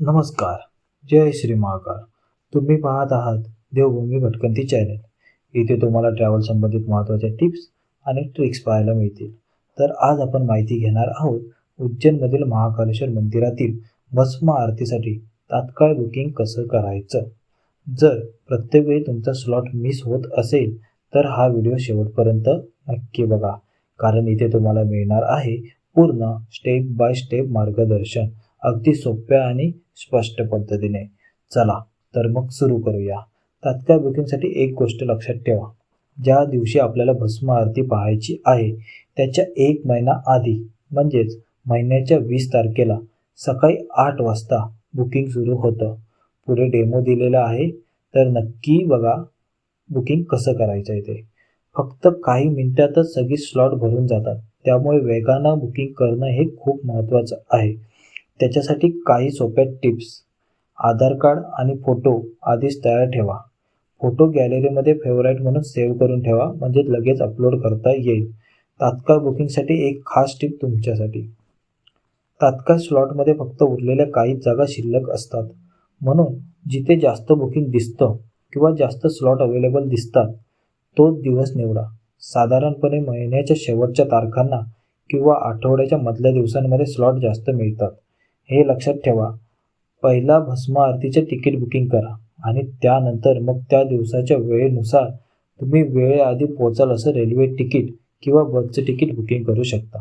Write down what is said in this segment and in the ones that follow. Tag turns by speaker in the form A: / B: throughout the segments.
A: नमस्कार जय श्री महाकाल. तुम्ही पाहत आहात देवभूमी भटकंती चॅनल इथे तुम्हाला ट्रॅव्हल संबंधित महत्त्वाच्या टिप्स आणि ट्रिक्स पाहायला मिळतील. तर आज आपण माहिती घेणार आहोत उज्जैनमधील महाकालेश्वर मंदिरातील भस्म आरतीसाठी तात्काळ बुकिंग कसं करायचं? जर प्रत्येक वेळी तुमचा स्लॉट मिस होत असेल तर हा व्हिडिओ शेवटपर्यंत नक्की बघा. कारण इथे तुम्हाला मिळणार आहे पूर्ण स्टेप बाय स्टेप मार्गदर्शन. अगदी सोप्या आणि स्पष्ट पद्धतीने. चला तर मग सुरू करूया. तात्काळ बुकिंगसाठी एक गोष्ट लक्षात ठेवा. ज्या दिवशी आपल्याला भस्म आरती पाहायची आहे त्याच्या एक महिना आधी म्हणजेच महिन्याच्या वीस तारखेला सकाळी आठ वाजता बुकिंग सुरू होतं. पुढे डेमो दिलेला आहे तर नक्की बघा बुकिंग कसं करायचं आहे ते. फक्त काही मिनिटातच सगळी स्लॉट भरून जातात. त्यामुळे वेगानं बुकिंग करणं हे खूप महत्त्वाचं आहे. त्याच्यासाठी काही सोप्या टिप्स. आधार कार्ड आणि फोटो आधीच तयार ठेवा. फोटो गॅलरीमध्ये फेवराईट म्हणून सेव्ह करून ठेवा म्हणजे लगेच अपलोड करता येईल. तात्काळ बुकिंगसाठी एक खास टिप तुमच्यासाठी. तात्काळ स्लॉटमध्ये फक्त उरलेल्या काही जागा शिल्लक असतात. म्हणून जिथे जास्त बुकिंग दिसतं किंवा जास्त स्लॉट अवेलेबल दिसतात तोच दिवस निवडा. साधारणपणे महिन्याच्या शेवटच्या तारखांना किंवा आठवड्याच्या मधल्या दिवसांमध्ये स्लॉट जास्त मिळतात. हे लक्षात ठेवा. पहिला भस्म आरतीचे तिकीट बुकिंग करा आणि त्यानंतर मग त्या दिवसाच्या वेळेनुसार तुम्ही वेळेआधी पोचाल असं रेल्वे तिकीट किंवा बसचं तिकीट बुकिंग करू शकता.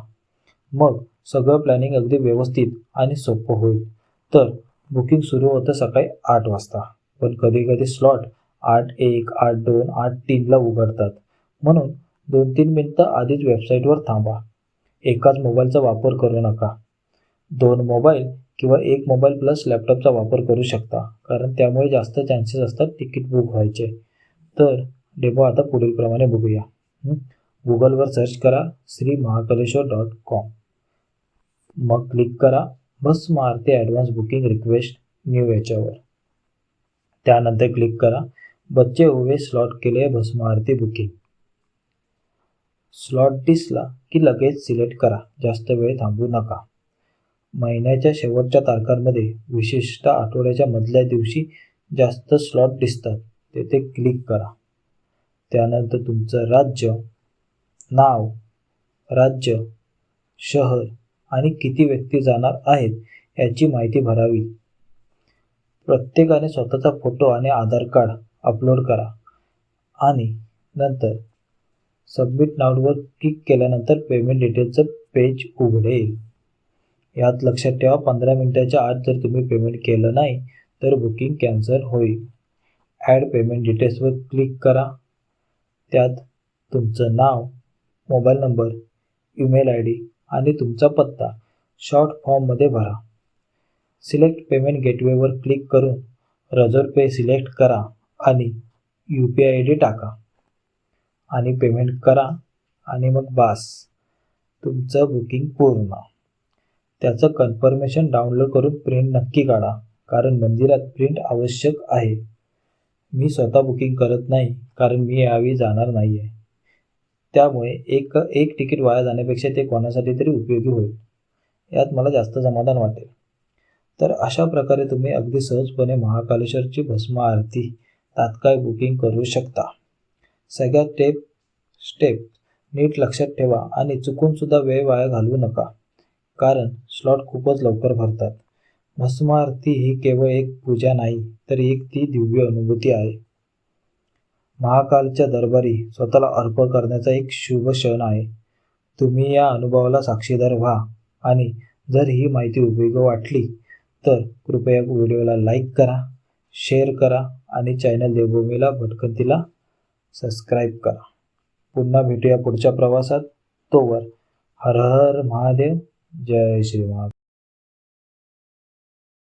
A: मग सगळं प्लॅनिंग अगदी व्यवस्थित आणि सोपं होईल. तर बुकिंग सुरू होतं सकाळी आठ वाजता. पण कधी कधी स्लॉट आठ एक आठ दोन आठ तीनला उघडतात. म्हणून दोन तीन मिनटं आधीच वेबसाईटवर थांबा. एकाच मोबाईलचा वापर करू नका. दोन मोबाईल किंवा एक मोबाईल प्लस लॅपटॉपचा वापर करू शकता. कारण त्यामुळे जास्त चान्सेस असतात तिकीट बुक व्हायचे. तर डेमो आता पुढीलप्रमाणे बघूया. गुगलवर सर्च करा श्री महाकालेश्वर डॉट कॉम मग क्लिक करा बस मारते ॲडव्हान्स बुकिंग रिक्वेस्ट न्यू याच्यावर. त्यानंतर क्लिक करा बच्चे हुए स्लॉट के लिए भस्म बुकिंग स्लॉट दिसला की लगेच सिलेक्ट करा. जास्त वेळ थांबू नका. महिन्याच्या शेवटच्या तारखांमध्ये विशिष्ट आठवड्याच्या मधल्या दिवशी जास्त स्लॉट दिसतात तेथे क्लिक करा. त्यानंतर तुमचं राज्य नाव राज्य शहर आणि किती व्यक्ती जाणार आहेत याची माहिती भरावी. प्रत्येकाने स्वतःचा फोटो आणि आधार कार्ड अपलोड करा आणि नंतर सबमिट नाववर क्लिक केल्यानंतर पेमेंट डिटेलचं पेज उघडेल. यात लक्षात ठेवा पंधरा मिनिटाच्या आत जर तुम्ही पेमेंट केलं नाही तर बुकिंग कॅन्सल होईल. ॲड पेमेंट डिटेल्सवर क्लिक करा. त्यात तुमचं नाव mobile number email I D आणि तुमचा पत्ता शॉर्ट फॉर्ममध्ये भरा. सिलेक्ट पेमेंट गेटवेवर क्लिक करून रजर पे सिलेक्ट करा आणि यू पी आय डी टाका. आणि पेमेंट करा आणि मग बास. तुमचं बुकिंग पूर्ण. त्याचं कन्फर्मेशन डाउनलोड करून प्रिंट नक्की काढा कारण मंदिरात प्रिंट आवश्यक आहे. मी स्वतः बुकिंग करत नाही कारण मी यावेळी जाणार नाही आहे त्यामुळे एक एक तिकीट वाया जाण्यापेक्षा ते कोणासाठी तरी उपयोगी होईल. यात मला जास्त समाधान वाटेल. तर अशा प्रकारे तुम्ही अगदी सहजपणे महाकालेश्वरची भस्म आरती तात्काळ बुकिंग करू शकता. सगळ्या टेप स्टेप नीट लक्षात ठेवा आणि चुकूनसुद्धा वेळ वाया घालवू नका. कारण स्लॉट खूपच लवकर भरतात. भस्मारती ही केवळ एक पूजा नाही तर एक ती दिव्य अनुभूती आहे. महाकालच्या दरबारी स्वतःला अर्पण करण्याचा एक शुभ क्षण आहे. तुम्ही या अनुभवाला साक्षीदार व्हा आणि जर ही माहिती उपयोगी वाटली तर कृपया व्हिडिओला लाईक करा शेअर करा आणि चॅनल देवभूमीला भटकंतीला सबस्क्राईब करा. पुन्हा भेटूया पुढच्या प्रवासात. तोवर हर हर महादेव. जय श्री महादेव